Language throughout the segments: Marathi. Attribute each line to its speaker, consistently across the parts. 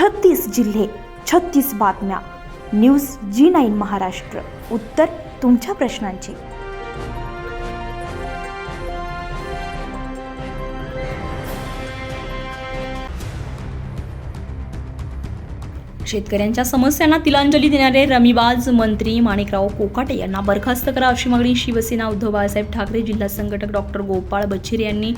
Speaker 1: छत्तीस जिल्हे छत्तीस बातम्या. News G nine Maharashtra. उत्तर तुमच्या प्रश्नांची.
Speaker 2: शेतकऱ्यांच्या समस्यांना तिलांजली देणारे रमीबाज मंत्री माणिकराव कोकाटे यांना बरखास्त करा अशी मागणी शिवसेना उद्धव बाळासाहेब ठाकरे जिल्हा संघटक डॉक्टर गोपाळ बच्छिरे यांनी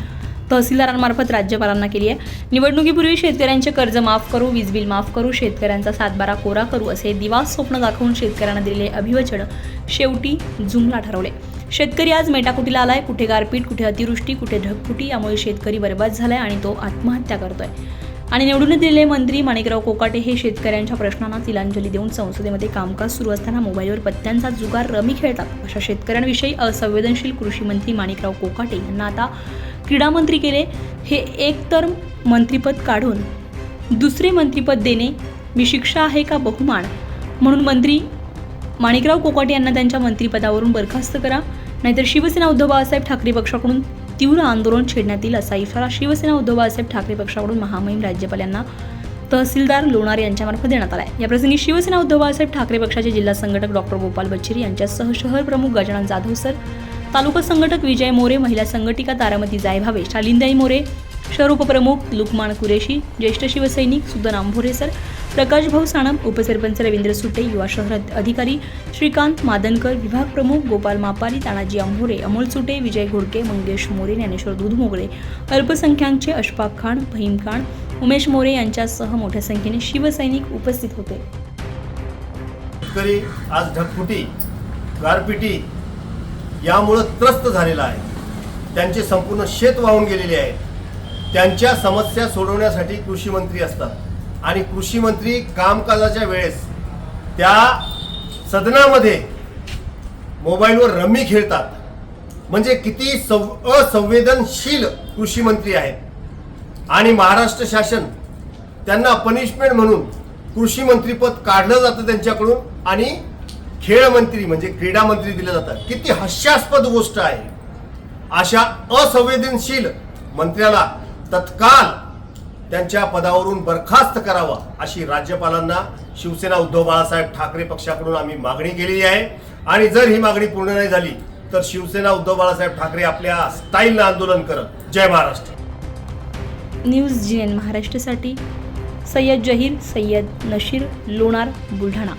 Speaker 2: तहसीलदारांमार्फत राज्यपालांना केली आहे. निवडणुकीपूर्वी शेतकऱ्यांचे कर्ज माफ करू वीज बिल माफ करू शेतकऱ्यांचा सातबारा कोरा करू असे दिवास स्वप्न दाखवून शेतकऱ्यांना दिलेले अभिवचन शेवटी जुमला ठरवले. शेतकरी आज मेटाकुटीला आलाय. कुठे गारपीट कुठे अतिवृष्टी कुठे ढगफुटी यामुळे शेतकरी बरबाद झालाय आणि तो आत्महत्या करतोय. आणि निवडून दिलेले मंत्री माणिकराव कोकाटे हे शेतकऱ्यांच्या प्रश्नांना तिलांजली देऊन संसदेमध्ये कामकाज सुरू असताना मोबाईलवर पत्त्यांचा जुगार रमी खेळतात. अशा शेतकऱ्यांविषयी असंवेदनशील कृषी मंत्री माणिकराव कोकाटे यांना आता क्रीडा मंत्री केले हे एकतर मंत्रीपद काढून दुसरे मंत्रीपद देणे मी शिक्षा आहे का बहुमान? म्हणून मंत्री माणिकराव कोकाटे यांना त्यांच्या मंत्रिपदावरून बरखास्त करा. नाहीतर शिवसेना उद्धव बाळासाहेब ठाकरे पक्षाकडून तीव्र आंदोलन छेडण्यात येईल असा इशारा शिवसेना उद्धव बाळासाहेब ठाकरे पक्षाकडून महामहिम राज्यपाल यांना तहसीलदार लोणार यांच्यामार्फत देण्यात आला आहे याप्रसंगी शिवसेना उद्धव बाळासाहेब ठाकरे पक्षाचे जिल्हा संघटक डॉक्टर गोपाल बच्चेरी यांच्यासह शहर प्रमुख गजानन जाधव सर तालुका संघटक विजय मोरे महिला संघटिका तारामती जायभावे शालिंदाई मोरे शहर उपप्रमुख लुकमान कुरेशी ज्येष्ठ शिवसैनिक सुदन आंभोरे सर प्रकाश भाऊ साणप उपसरपंच रवींद्र सुटे युवा शहर अधिकारी श्रीकांत मादनकर विभाग प्रमुख गोपाल मापारी तानाजी आंभोरे अमोल सुटे विजय घोडके मंगेश मोरे ज्ञानेश्वर दूधमोगळे अल्पसंख्याकचे अशफाक खान फहीम खान उमेश मोरे यांच्यासह मोठ्या संख्येने शिवसैनिक उपस्थित होते.
Speaker 3: शेतकरी आज ढगफुटी गारपिटी यामुळं त्रस्त झालेला आहे. त्यांचे संपूर्ण शेत वाहून गेलेले आहे त्यांच्या समस्या सोडवण्यासाठी कृषी मंत्री असतात. आणि कृषी मंत्री कामकाजाच्या वेळेस त्या सदनामध्ये मोबाईलवर रम्मी खेळतात. म्हणजे किती सं असंवेदनशील कृषी मंत्री आहेत. आणि महाराष्ट्र शासन त्यांना पनिशमेंट म्हणून कृषी मंत्रीपद काढलं जातं त्यांच्याकडून आणि खेळ मंत्री म्हणजे क्रीडा मंत्री दिलं जातात. किती हास्यास्पद गोष्ट आहे. अशा असंवेदनशील मंत्र्याला तत्काल त्यांच्या पदावरून बरखास्त करावा अशी राज्यपालांना शिवसेना उद्धव बाळासाहेब ठाकरे पक्षाकडून आम्ही मागणी केलेली आहे. आणि जर ही मागणी पूर्ण नाही झाली तर शिवसेना उद्धव बाळासाहेब ठाकरे आपल्या स्टाईलनं आंदोलन करत. जय महाराष्ट्र.
Speaker 2: न्यूज जी एन महाराष्ट्रासाठी सय्यद जहीर सय्यद नशीर लोणार बुलढाणा.